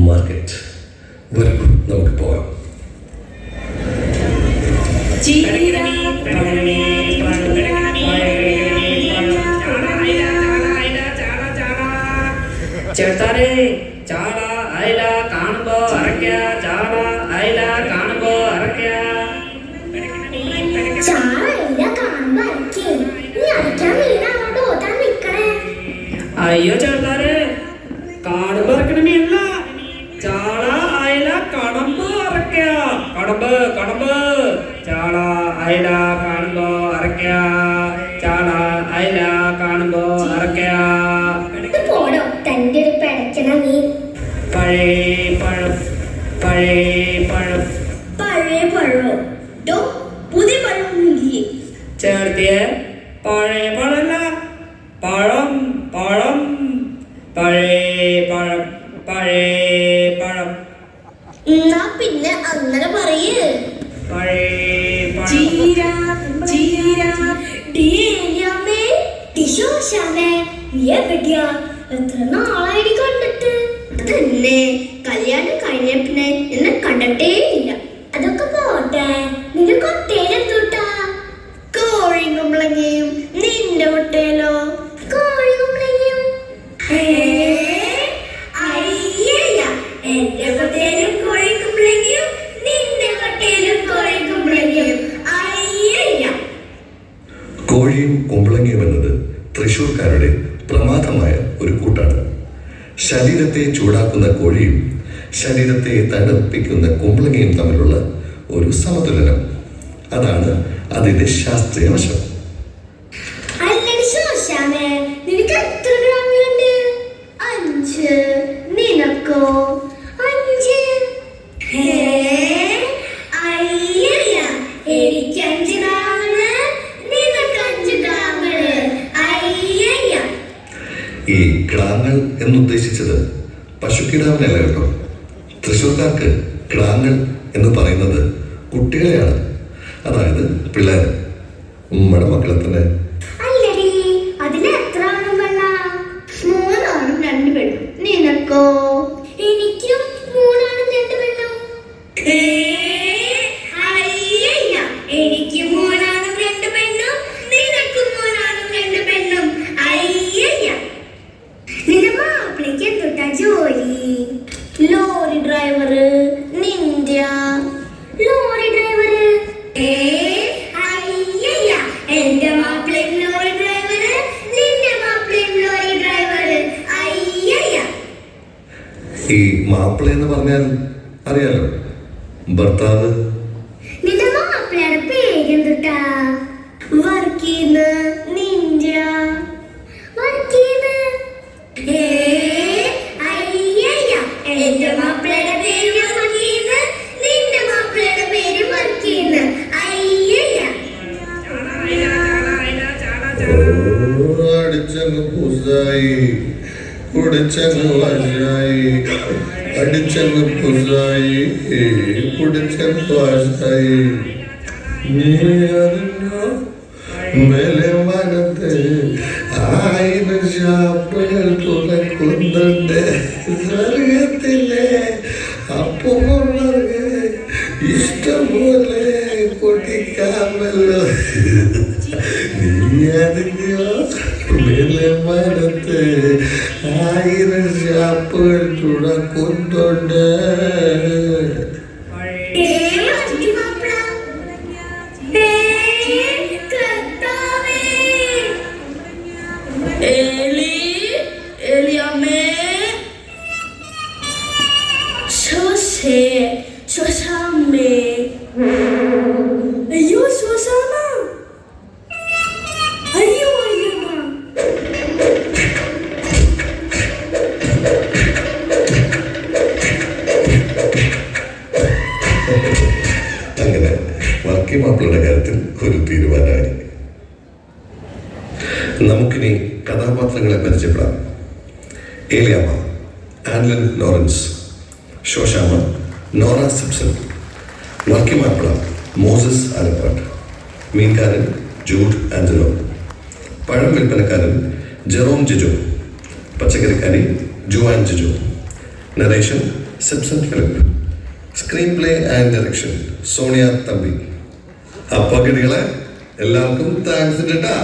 Market വരും നമുക്ക് പോകാം. ചേട്ടാരെ ചാള അയല കാണുമ്പോ അരക്ക ചാള അയല കാണുമ്പോ അരക്ക ചാളയില്ല കാണുമ്പോ കടമ്പ് കടമ്പ്. ചാള അയല കാണുമ്പോ അരക്ക ചാള അയല കാണുമ്പോ അരക്ക പഴയ പഴം പഴയ പഴം പഴയ പഴോ ഡോ പുതിയ പഴമൊന്നുമില്ലേ? ചേർത്തിയെ പഴയ പഴല്ല പഴം പഴം. പഴയ പഴം പഴയ പഴം എന്നാ അങ്ങനെ പറയ്. നീ എവിടെയാ എത്ര നാളായി കണ്ടിട്ട്? തന്നെ കല്യാണം കഴിഞ്ഞ പിന്നെ എന്നെ കണ്ടിട്ടേ ഇല്ല. കോഴിയും കുമ്പളങ്ങിയും എന്നത് തൃശൂർക്കാരുടെ പ്രമാദമായ ഒരു കൂട്ടാണ്. ശരീരത്തെ ചൂടാക്കുന്ന കോഴിയും ശരീരത്തെ തണുപ്പിക്കുന്ന കുമ്പളങ്ങയും തമ്മിലുള്ള ഒരു സമതുലനം. അതാണ് അതിന്റെ ശാസ്ത്രീയ വശം. ഈ കിടാങ്ങൾ എന്നുദ്ദേശിച്ചത് പശുക്കിടാവിനല്ല കേട്ടോ. തൃശ്ശൂർക്കാർക്ക് കിടാങ്ങൾ എന്ന് പറയുന്നത് കുട്ടികളെയാണ്. അതായത് പിള്ളേർ ഉമ്മയുടെ മക്കളെ തന്നെ. അതിന് എത്ര ആണും പെണ്ണാ? മൂന്നാണും രണ്ട് പെണ്ണും നിനക്കോ? ഈ മാപ്പിള എന്ന് പറഞ്ഞാൽ അറിയാലോ? ഭർത്താവ്. അടിച്ചങ്ങ് പുസായി பிடிச்சங்க வாசாயி அடிச்சங்க புசாயி பிடிச்சங்க வாசாயி நீ அறிஞ்சோ மேலே மனது ஆயிரம் சாப்பிடல் துணக்கு வந்துட்டு சொர்க்கத்திலே அப்பவும் இஷ்டம் போல கொட்டிக்காமல் நீ அறிஞ்சோ மனத்து ஆயிரம் சாப்புகள் சுட கொண்டோட Show me. മാപ്പിളയുടെ കാര്യത്തിൽ ഒരു തീരുമാനമായി. നമുക്കിനി കഥാപാത്രങ്ങളെ പരിചയപ്പെടാം. Eliyamma ആൻലൻ Lawrence Shoshamma Nora Sipson Varkey Mappila Moses Alappatt മീൻകാരൻ Jude Angelo പഴം വിൽപ്പനക്കാരൻ Jerome Jijo പച്ചക്കറിക്കാരി Juan Jijo narration Sipson Philip screenplay and direction Sonia Thampi. അപ്പൊ കിടികളെ എല്ലാവർക്കും താങ്ക്സ് ഉണ്ട് കേട്ടാ.